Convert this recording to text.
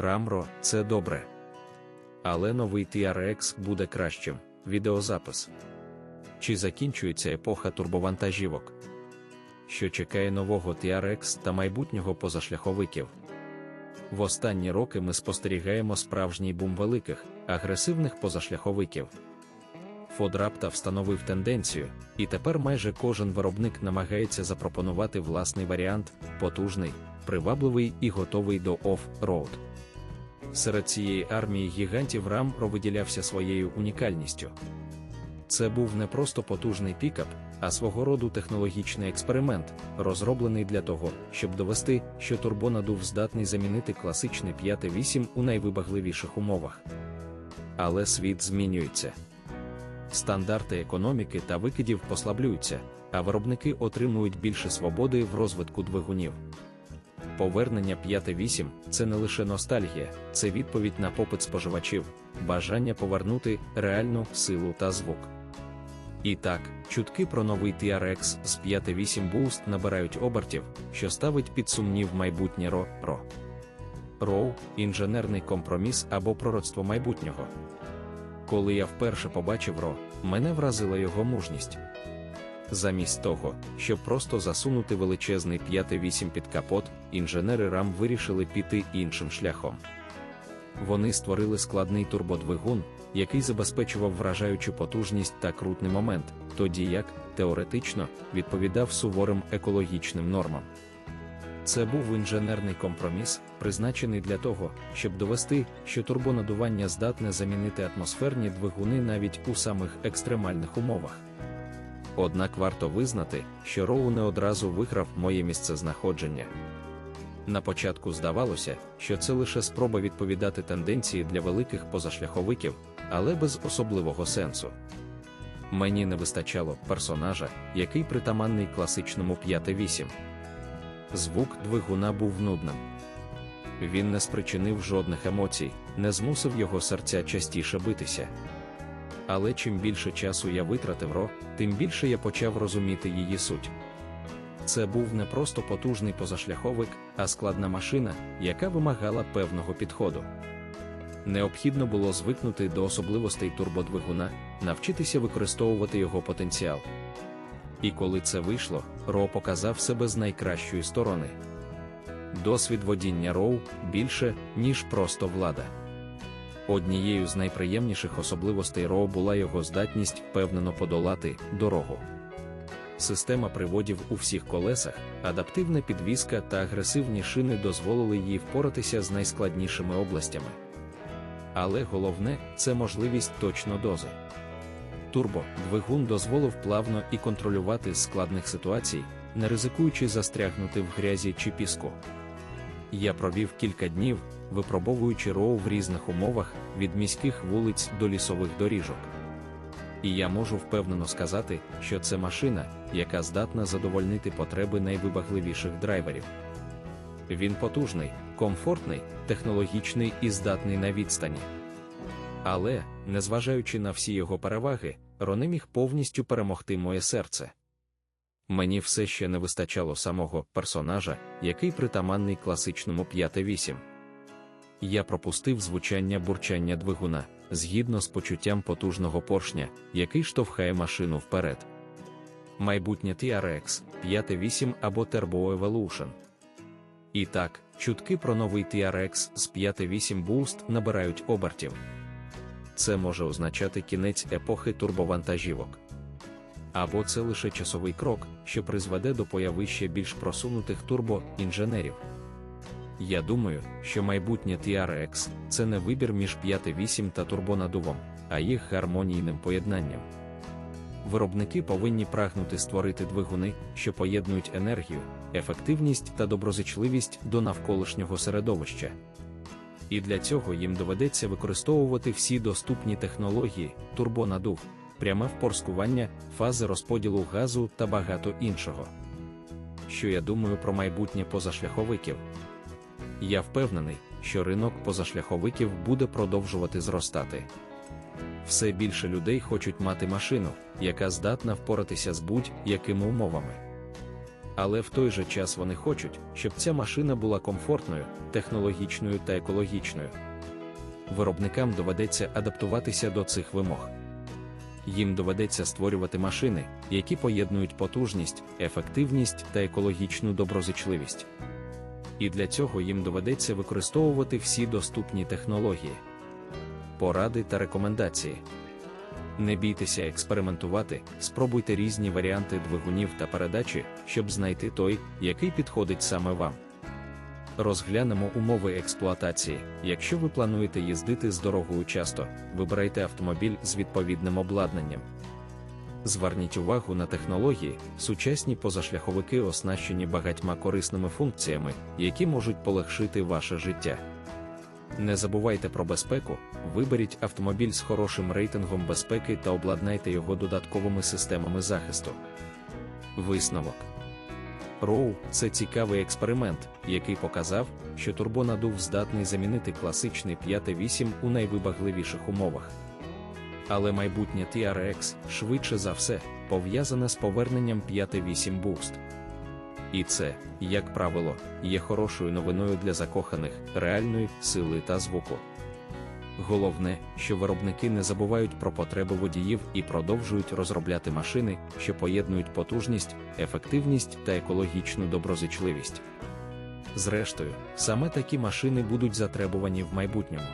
Рамро це добре. Але новий TRX буде кращим. Відеозапис. Чи закінчується епоха турбовантажівок? Що чекає нового TRX та майбутнього позашляховиків? В останні роки ми спостерігаємо справжній бум великих, агресивних позашляховиків. Фодрапта встановив тенденцію, і тепер майже кожен виробник намагається запропонувати власний варіант, потужний, привабливий і готовий до оф-роуд. Серед цієї армії гігантів Рам виділявся своєю унікальністю. Це був не просто потужний пікап, а свого роду технологічний експеримент, розроблений для того, щоб довести, що турбонадув здатний замінити класичний 5.8 у найвибагливіших умовах. Але світ змінюється. Стандарти економіки та викидів послаблюються, а виробники отримують більше свободи в розвитку двигунів. Повернення 5.8 – це не лише ностальгія, це відповідь на попит споживачів, бажання повернути реальну силу та звук. І так, чутки про новий TRX з 5.8 Boost набирають обертів, що ставить під сумнів майбутнє ро ро. Роу інженерний компроміс або пророцтво майбутнього. Коли я вперше побачив ро, мене вразила його мужність. Замість того, щоб просто засунути величезний 5.8 під капот, інженери RAM вирішили піти іншим шляхом. Вони створили складний турбодвигун, який забезпечував вражаючу потужність та крутний момент, тоді як, теоретично, відповідав суворим екологічним нормам. Це був інженерний компроміс, призначений для того, щоб довести, що турбонадування здатне замінити атмосферні двигуни навіть у самих екстремальних умовах. Однак варто визнати, що Роу не одразу виграв моє місцезнаходження. На початку здавалося, що це лише спроба відповідати тенденції для великих позашляховиків, але без особливого сенсу. Мені не вистачало персонажа, який притаманний класичному 5.8. Звук двигуна був нудним. Він не спричинив жодних емоцій, не змусив його серця частіше битися. Але чим більше часу я витратив ро, тим більше я почав розуміти її суть. Це був не просто потужний позашляховик, а складна машина, яка вимагала певного підходу. Необхідно було звикнути до особливостей турбодвигуна, навчитися використовувати його потенціал. І коли це вийшло, Ро показав себе з найкращої сторони. Досвід водіння Роу більше, ніж просто влада. Однією з найприємніших особливостей Роу була його здатність впевнено подолати дорогу. Система приводів у всіх колесах, адаптивна підвізка та агресивні шини дозволили їй впоратися з найскладнішими областями. Але головне це можливість точно дози. Турбо двигун дозволив плавно і контролювати складних ситуацій, не ризикуючи застрягнути в грязі чи піску. Я провів кілька днів, випробовуючи роу в різних умовах від міських вулиць до лісових доріжок. І я можу впевнено сказати, що це машина, яка здатна задовольнити потреби найвибагливіших драйверів. Він потужний, комфортний, технологічний і здатний на відстані. Але, незважаючи на всі його переваги, Роне міг повністю перемогти моє серце. Мені все ще не вистачало самого персонажа, який притаманний класичному 5-8. Я пропустив звучання бурчання двигуна згідно з почуттям потужного поршня, який штовхає машину вперед. Майбутнє TRX 5.8 або Turbo Evolution. І так, чутки про новий TRX з 5.8 Boost набирають обертів. Це може означати кінець епохи турбовантажівок. Або це лише часовий крок, що призведе до появи ще більш просунутих турбоінженерів. Я думаю, що майбутнє TRX – це не вибір між 5.8 та турбонадувом, а їх гармонійним поєднанням. Виробники повинні прагнути створити двигуни, що поєднують енергію, ефективність та доброзичливість до навколишнього середовища. І для цього їм доведеться використовувати всі доступні технології, турбонадув, пряме впорскування, фази розподілу газу та багато іншого. Що я думаю про майбутнє позашляховиків? Я впевнений, що ринок позашляховиків буде продовжувати зростати. Все більше людей хочуть мати машину, яка здатна впоратися з будь-якими умовами. Але в той же час вони хочуть, щоб ця машина була комфортною, технологічною та екологічною. Виробникам доведеться адаптуватися до цих вимог. Їм доведеться створювати машини, які поєднують потужність, ефективність та екологічну доброзичливість. І для цього їм доведеться використовувати всі доступні технології, поради та рекомендації. Не бійтеся експериментувати, спробуйте різні варіанти двигунів та передачі, щоб знайти той, який підходить саме вам. Розглянемо умови експлуатації. Якщо ви плануєте їздити з дорогою часто, вибирайте автомобіль з відповідним обладнанням. Зверніть увагу на технології, сучасні позашляховики оснащені багатьма корисними функціями, які можуть полегшити ваше життя. Не забувайте про безпеку, виберіть автомобіль з хорошим рейтингом безпеки та обладнайте його додатковими системами захисту. Висновок Роу це цікавий експеримент, який показав, що турбонадув здатний замінити класичний 5.8 у найвибагливіших умовах. Але майбутнє TRX, швидше за все, пов'язане з поверненням 5.8 Boost. І це, як правило, є хорошою новиною для закоханих, реальної сили та звуку. Головне, що виробники не забувають про потреби водіїв і продовжують розробляти машини, що поєднують потужність, ефективність та екологічну доброзичливість. Зрештою, саме такі машини будуть затребувані в майбутньому.